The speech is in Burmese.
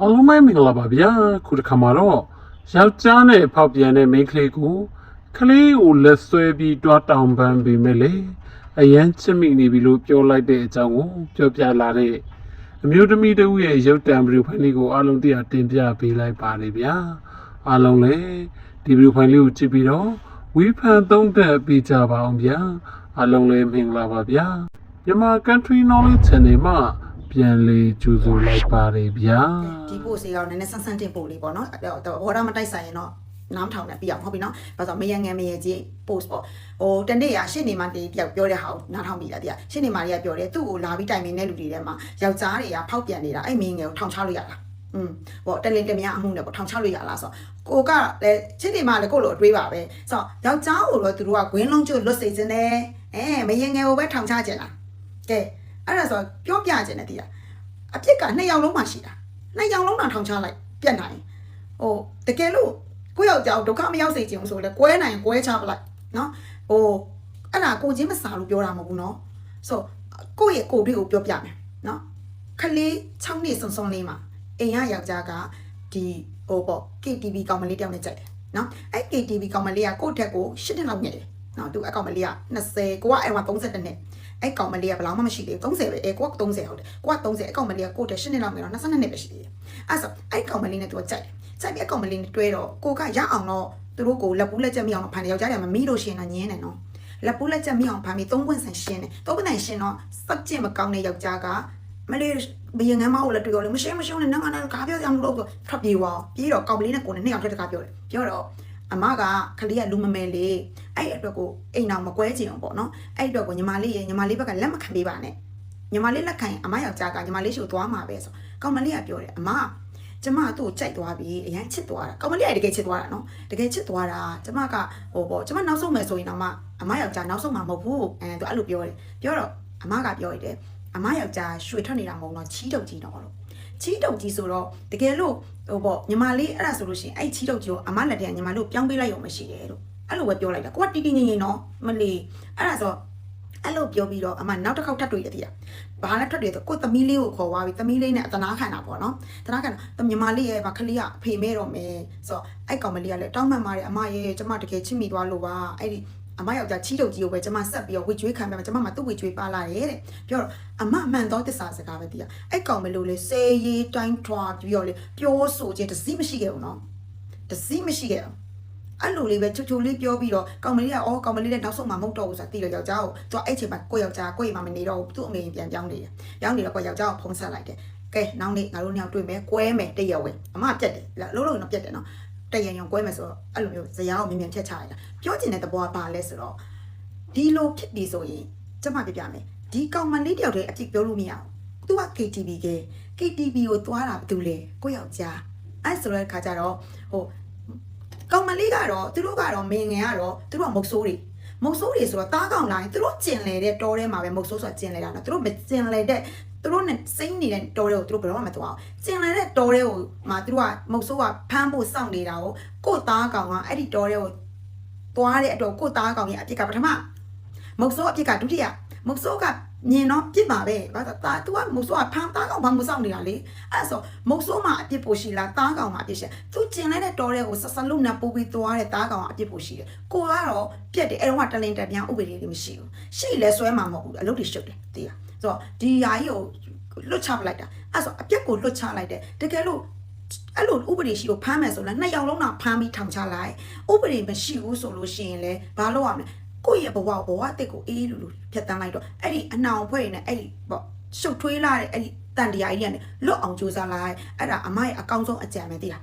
အားလုံးပဲမင်္ဂလာပါဗျာခုတစ်ခါမှာတော့ယောက်ျားနဲ့ဖောက်ပြန်တဲ့မိန်းကလေးကိုကလေးကိုလက်ဆွဲပြီးတွားတောင်ပန်းပေးမယ်လေအရန်ချစ်မိနေပြီလို့ပြောလိုက်တဲ့အကြောင်းကိုပြောပြလာတဲ့အမျိုးသမီးတဦးရဲ့ရုပ်တံဗီဒီယိုဖိုင်လေးကိုအားလုံးတရားတင်ပြပေးလိုက်ပါတယ်ဗျာအားလုံးလည်းဒီဗီဒီယိုဖိုင်လေးကိုကြည့်ပြီးတော့ဝီဖန်သုံးသပ်ပေးကြပါအောင်ဗျာအားလုံးလည်းမင်္ဂလာပါဗျာမြန်မာ Country Knowledge Channel မှာ ပြန်လေကြိုဆိုလိုက်ပါတယ်ဗျာဒီပို့စီကတော့နည်းနည်းဆန်းဆန်းတင်ပို့လေးပေါ့နော်အဲ့တော့ဘောရမတိုက်ဆိုင်ရင်တော့နားမထောင်နဲ့ပြအောင်ဟုတ်ပြီနော်ဘာလို့မယံငယ်မယံကြီး post ပေါ့ဟိုတနေ့ရရှင်းနေမှတည်းတယောက်ပြောတဲ့ဟာကိုနားထောင်ပြီလားတရားရှင်းနေမှတွေကပြောတယ်သူ့ကိုလာပြီးတိုင်ပင်တဲ့လူတွေထဲမှာယောက်ျားတွေကဖောက်ပြန်နေတာအဲ့မင်းငယ်ကိုထောင်ချလို့ရလားอืมပေါ့တလင်းတမအမှုနဲ့ပေါ့ထောင်ချလို့ရလားဆိုကိုကလည်းချစ်နေမှလည်းကိုလိုအတွေးပါပဲဆိုတော့ယောက်ျားကိုတော့သူတို့ကဂွင်းလုံးကျွတ်လွတ်စေခြင်းနဲ့အဲမယံငယ်ကိုပဲထောင်ချခြင်းလားကဲ အဲ့ဒါဆိုပြောပြခြင်းနဲ့တရားအဖြစ်ကနှစ်ယောက်လုံးမှရှိတာနှစ်ယောက်လုံးတော့ထောင်ချလိုက်ပြတ်နိုင်ဟိုတကယ်လို့ကိုယောက်ျားဒုက္ခမရောက်စေချင်ဘူးဆိုလဲကွဲနိုင်ကွဲချပလိုက်နော်ဟိုအဲ့ဒါကိုချင်းမစားလို့ပြောတာမဟုတ်ဘူးနော်ဆိုကိုယ့်ရဲ့ကိုယ်တွေကိုပြောပြမယ်နော်ခလေး6နှစ်စုံစုံလေးမှာအိမ်ရယောက်ျားကဒီဟိုပေါ့ KTV ကောင်မလေးတယောက်နဲ့ကြိုက်တယ်နော်အဲ့ KTV ကောင်မလေးကကိုယ့်ထက်ကို8နှစ်လောက်ငယ်တယ်နော်သူအကောင်မလေးက20ကိုကအဲ့မှာ32နှစ် အဲ့ကောင်မလေးကဘယ်လောက်မှမရှိသေးဘူး30ပဲအဲကိုက30ဟုတ်တယ်ကိုက30အကောင်မလေးကကိုယ့်ထက်8နှစ်လောက်ငယ်တော့22နှစ်ပဲရှိသေးတယ်အဲ့ဆိုအဲ့ကောင်မလေးနဲ့သူကကြိုက်တယ်ကြိုက်ပြီးအကောင်မလေးနဲ့တွဲတော့ကိုကရအောင်တော့သူတို့ကိုလက်ပူးလက်ချက်မရအောင်ဖန်တယ်ယောက်ျားတွေကမမီးလို့ရှိရင်တော့ညင်းတယ်နော်လက်ပူးလက်ချက်မရအောင်ဖန်ပြီးသုံးခွင့်ဆန်ရှင်းတယ်သုံးခွင့်ဆန်ရှင်းတော့စက်ကျင်မကောင်းတဲ့ယောက်ျားကမလေးဘယငမ်းမဟုတ်လည်းတွေ့ရောလေမရှိမရှိနဲ့နငါနဲ့ကားပြောကြမလို့ဖတ်ပြေသွားပြီးတော့ကောင်မလေးနဲ့ကိုနဲ့နှစ်ယောက်ထက်တကားပြောတယ်ပြောတော့ အမကခလေးကလူမမယ်လေအဲ့အတွက်ကိုအိမ်အောင်မကွဲချင်အောင်ပေါ့နော်အဲ့အတွက်ကိုညီမလေးရဲ့ညီမလေးဘက်ကလက်မခံပေးပါနဲ့ညီမလေးလက်ခံရင်အမယောက်ျားကညီမလေးရှိကိုသွားမှာပဲဆိုကောင်မလေးကပြောတယ်အမကျမသူ့ကိုကြိုက်သွားပြီအရန်ချစ်သွားတာကောင်မလေးကတကယ်ချစ်သွားတာနော်တကယ်ချစ်သွားတာကျမကဟိုပေါ့ကျမနောက်ဆုံးမယ်ဆိုရင်တော့မှအမယောက်ျားနောက်ဆုံးမှာမဟုတ်ဘူးအဲသူအဲ့လိုပြောတယ်ပြောတော့အမကပြောရတယ်အမယောက်ျားရွှေထွက်နေတာမဟုတ်တော့ချီးတုပ်ကြီးတော့လို့ ချီးတုပ်ကြီးဆိုတော့တကယ်လို့ဟိုပေါ့ညီမလေးအဲ့ဒါဆိုလို့ရှိရင်အဲ့ချီးတုပ်ကြီးကိုအမလက်ထဲကညီမလေးကိုပြောင်းပေးလိုက်ရုံမရှိတယ်လို့အဲ့လိုပဲပြောလိုက်တာကိုကတီးတီးငင်ငင်နော်မလီအဲ့ဒါဆိုအဲ့လိုပြောပြီးတော့အမနောက်တစ်ခေါက်ထပ်တွေ့ရသေးတာဘာလဲထွက်တွေ့ဆိုကိုသမီးလေးကိုခေါ်သွားပြီးသမီးလေးနဲ့အတနာခံတာပေါ့နော်တနာခံတာညီမလေးရဲ့ဗာခလေးကအဖေမဲတော့မယ်ဆိုတော့အဲ့ကောင်မလေးကလည်းတောင်းမှန်ပါတယ်အမရဲ့ကျမတကယ်ချစ်မိသွားလို့ပါအဲ့ဒီ အမယောက်ျားချီးတုပ်ကြီးကိုပဲကျမဆက်ပြီးတော့ဝေကျွေးခံပြမှာကျမမှသူ့ဝေကျွေးပါလာတယ်တဲ့ပြောတော့အမမှန်တော့တစ္ဆာစကားပဲတည်ရအဲ့ကောင်မလို့လေစေးရေးတိုင်းထွာပြီးတော့လေပြောဆိုခြင်းတစည်းမရှိခဲ့ဘူးနော်တစည်းမရှိခဲ့ဘူးအဲ့လိုလေးပဲချူချူလေးပြောပြီးတော့ကောင်မလေးကအော်ကောင်မလေးလည်းနောက်ဆုံးမှမဟုတ်တော့ဘူးဆိုတာသိတော့ယောက်ျားကိုသူကအဲ့ချိန်မှာကိုယ့်ယောက်ျားကိုယ့်အိမ်မှာမနေတော့ဘူးသူ့အမေပြန်ပြောင်းနေတယ်ပြောင်းနေတော့ကိုယ့်ယောက်ျားကိုဖုံးဆက်လိုက်တယ်ကဲနောက်နေ့ငါတို့ညောင်တွေ့မယ်ကွဲမယ်တရက်ဝဲအမပြက်တယ်လုံးလုံးတော့ပြက်တယ်နော် တရံရုံကွဲမယ်ဆိုတော့အဲ့လိုမျိုးဇရာကိုမြင်မြင်ဖြတ်ချလိုက်တာပြောချင်တဲ့သဘောကဘာလဲဆိုတော့ဒီလိုဖြစ်ပြီဆိုရင်ကျမပြပြမယ်ဒီကောင်မလေးတယောက်တည်းအပြစ်ပြောလို့မရဘူးသူက KTV က KTV ကိုသွားတာဘာတူလဲကိုယ့်ယောက်ျားအဲ့ဆိုတဲ့ခါကျတော့ဟိုကောင်မလေးကတော့သူတို့ကတော့မင်းငယ်ကတော့သူတို့ကမုတ်ဆိုးတွေ မုတ်ဆိုးတွေဆိုတော့တားကောင်လာရင်သူတို့ကျင်လေတဲ့တောထဲမှာပဲမုတ်ဆိုးဆိုတာကျင်လေတာနော်သူတို့မကျင်လေတဲ့သူတို့နဲ့စိမ့်နေတဲ့တောတွေကိုသူတို့ဘယ်တော့မှမသွားအောင်ကျင်လေတဲ့တောတွေကိုမှသူတို့ကမုတ်ဆိုးကဖမ်းဖို့စောင့်နေတာကိုကို့သားကောင်ကအဲ့ဒီတောတွေကိုသွားတဲ့အတွက်ကို့သားကောင်ရဲ့အပြစ်ကပထမမုတ်ဆိုးအပြစ်ကဒုတိယ မုတ်ဆိုးကမြင်တော့ပြစ်ပါပဲဘာသာတာသူကမုတ်ဆိုးကဖမ်းသားကောင်ဘာမှမစောင့်နေတာလေအဲ့ဆိုမုတ်ဆိုးမှာအပြစ်ပိုရှိလားသားကောင်မှာအပြစ်ရှိသူကျင်လိုက်တဲ့တောတွေကိုဆက်ဆက်လုံးနဲ့ပို့ပြီးသွားတဲ့သားကောင်ကအပြစ်ပိုရှိတယ်ကိုကတော့ပြက်တယ်အဲ့တော့ကတလင်တက်ပြန်ဥပဒေတွေမရှိဘူးရှိလဲဆွဲမှာမဟုတ်ဘူးအလုပ်တွေရှုပ်တယ်သိလားဆိုတော့ဒီယာကြီးကိုလွတ်ချပလိုက်တာအဲ့ဆိုအပြက်ကိုလွတ်ချလိုက်တယ်တကယ်လို့အဲ့လိုဥပဒေရှိကိုဖမ်းမယ်ဆိုလည်းနှစ်ယောက်လုံးတော့ဖမ်းပြီးထောင်ချလိုက်ဥပဒေမရှိဘူးဆိုလို့ရှိရင်လည်းဘာလုပ်ရမလဲ ကိုယ့်ရဲ့ဘဝဘဝအစ်ကိုအေးလူလူဖြတ်တန်းလိုက်တော့အဲ့ဒီအနောင်ဖွဲ့နေအဲ့ဒီပေါ့ရှုပ်ထွေးလာတဲ့အဲ့ဒီတန်တရားကြီးကနေလွတ်အောင်ကြိုးစားလိုက်အဲ့ဒါအမရဲ့အကောင်းဆုံးအကြံပဲသိလား